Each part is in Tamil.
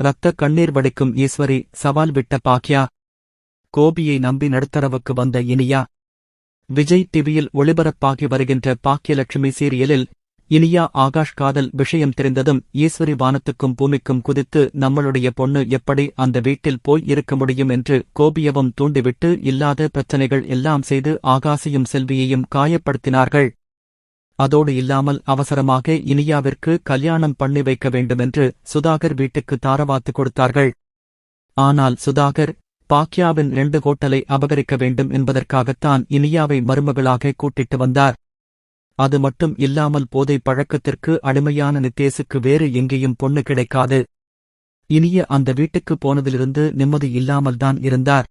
ரத்த கண்ணீர் வடிக்கும் ஈஸ்வரி சவால் விட்ட பாக்யா. கோபியை நம்பி நடுத்தரவுக்கு வந்த இனியா. விஜய் டிவியில் ஒளிபரப்பாகி வருகின்ற பாக்கியலட்சுமி சீரியலில் இனியா ஆகாஷ் காதல் விஷயம் தெரிந்ததும் ஈஸ்வரி வானத்துக்கும் பூமிக்கும் குதித்து நம்மளுடைய பொண்ணு எப்படி அந்த வீட்டில் போய் இருக்க முடியும் என்று கோபியவும் தூண்டிவிட்டு இல்லாத பிரச்சனைகள் எல்லாம் செய்து ஆகாசையும் செல்வியையும் காயப்படுத்தினார்கள். அதோடு இல்லாமல் அவசரமாக இனியாவிற்கு கல்யாணம் பண்ணி வைக்க வேண்டுமென்று சுதாகர் வீட்டுக்கு தாரவாத்து கொடுத்தார்கள். ஆனால் சுதாகர் பாக்யாவின் ரெண்டு ஹோட்டலை அபகரிக்க வேண்டும் என்பதற்காகத்தான் இனியாவை மருமகளாக கூட்டிட்டு வந்தார். அது மட்டும் இல்லாமல் போதை பழக்கத்திற்கு அடிமையான நித்தேசுக்கு வேறு எங்கேயும் பொண்ணு கிடைக்காது. இனிய அந்த வீட்டுக்கு போனதிலிருந்து நிம்மதி இல்லாமல்தான் இருந்தார்.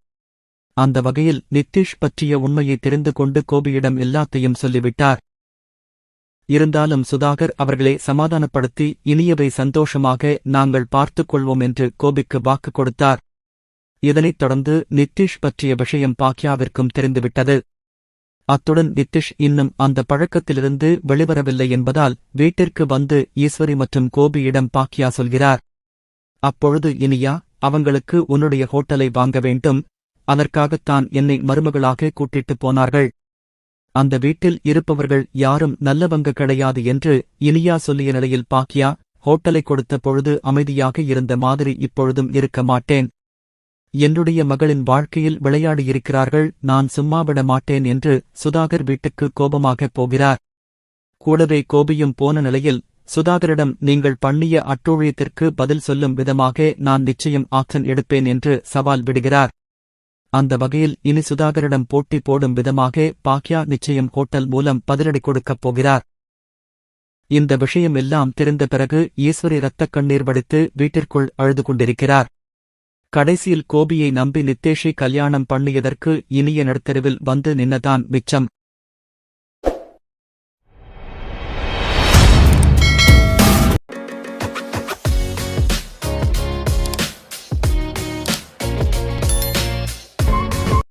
அந்த வகையில் நித்திஷ் பற்றிய உண்மையை தெரிந்து கொண்டு கோபியிடம் எல்லாத்தையும் சொல்லிவிட்டார். இருந்தாலும் சுதாகர் அவர்களை சமாதானப்படுத்தி இனியவை சந்தோஷமாக நாங்கள் பார்த்துக் கொள்வோம் என்று கோபிக்கு வாக்கு கொடுத்தார். இதனைத் தொடர்ந்து நித்திஷ் பற்றிய விஷயம் பாக்யாவிற்கும் தெரிந்துவிட்டது. அத்துடன் நித்திஷ் இன்னும் அந்த பழக்கத்திலிருந்து வெளிவரவில்லை என்பதால் வீட்டிற்கு வந்து ஈஸ்வரி மற்றும் கோபியிடம் பாக்யா சொல்கிறார். அப்பொழுது இனியா அவங்களுக்கு உன்னுடைய ஹோட்டலை வாங்க வேண்டும். அதற்காகத்தான் என்னை மருமகளாக கூட்டிட்டுப் போனார்கள். அந்த வீட்டில் இருப்பவர்கள் யாரும் நல்லவங்க கிடையாது என்று இனியா சொல்லிய நிலையில் பாக்கியா ஹோட்டலை கொடுத்த பொழுது அமைதியாக இருந்த மாதிரி இப்பொழுதும் இருக்க மாட்டேன். என்னுடைய மகளின் வாழ்க்கையில் விளையாடியிருக்கிறார்கள் நான் சும்மா விட மாட்டேன் என்று சுதாகர் வீட்டுக்கு கோபமாகப் போகிறார். கூடவே கோபியும் போன நிலையில் சுதாகரிடம் நீங்கள் பண்ணிய அட்டூழியத்திற்கு பதில் சொல்லும் விதமாக நான் நிச்சயம் ஆக்ஷன் எடுப்பேன் என்று சவால் விடுகிறார். அந்த வகையில் இனி சுதாகரிடம் போட்டி போடும் விதமாக பாக்யா நிச்சயம் ஹோட்டல் மூலம் பதிலடி கொடுக்கப் போகிறார். இந்த விஷயம் எல்லாம் தெரிந்த பிறகு ஈஸ்வரி இரத்தக் கண்ணீர் வடித்து வீட்டிற்குள் அழுது கொண்டிருக்கிறார். கடைசியில் கோபியை நம்பி நித்தேஷை கல்யாணம் பண்ணியதற்கு இனிய நடுத்தருவில் வந்து நின்னதான் மிச்சம்.